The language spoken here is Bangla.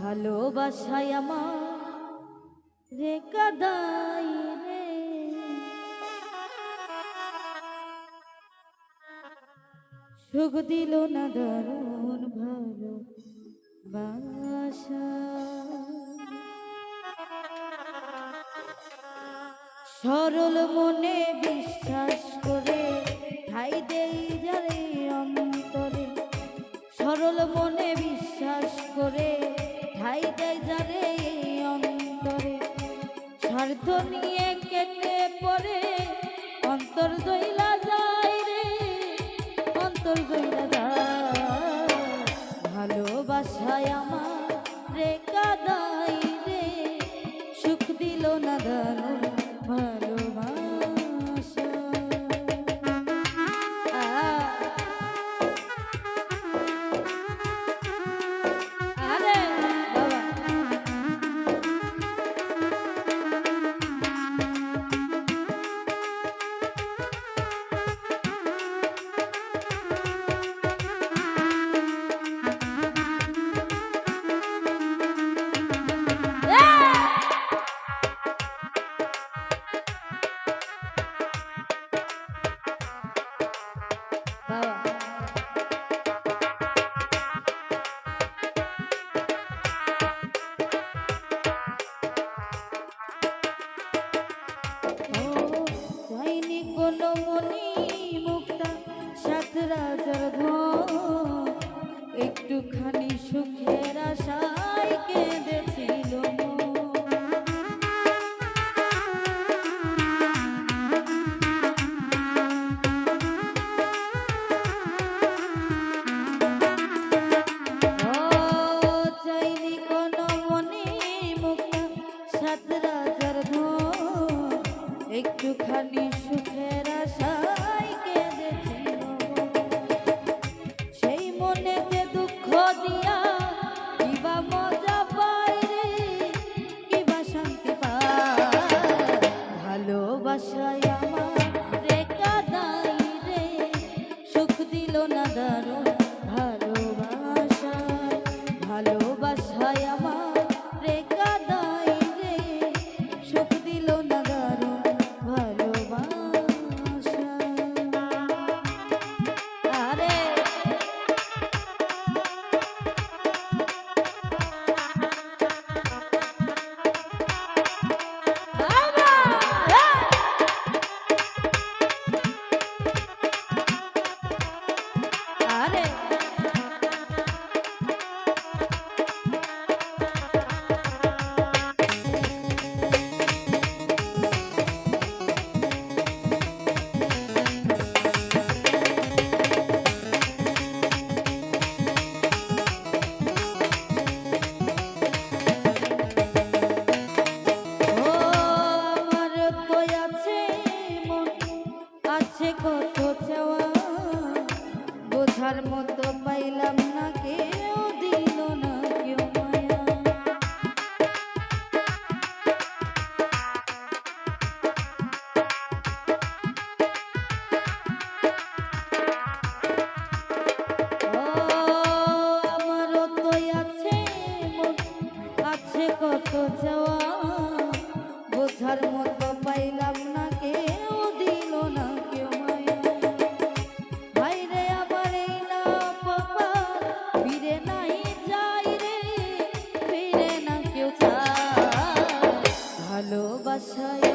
ভালোবাসায় আমার রে কাদাই রে। সুখ দিল না দারুণ ভালো বাসা সরল মনে বিশ্বাস করে ঠাই দেই যারে অন্তরে। সরল মনে দেয় যারে অন্তরে। স্বার্থ নিয়ে কেটে পরে অন্তর দইলা যায় রে, অন্তর দইলা যায়। ভালোবাসায় আমার রে একটুখানি সুখের আশায় আছে কত চাওয়া, বোঝার মতো পাইলাম না, কেউ দিল না, কেউ মায়া। আমারও তো আছে আছে কত যাওয়া ভালোবাসায়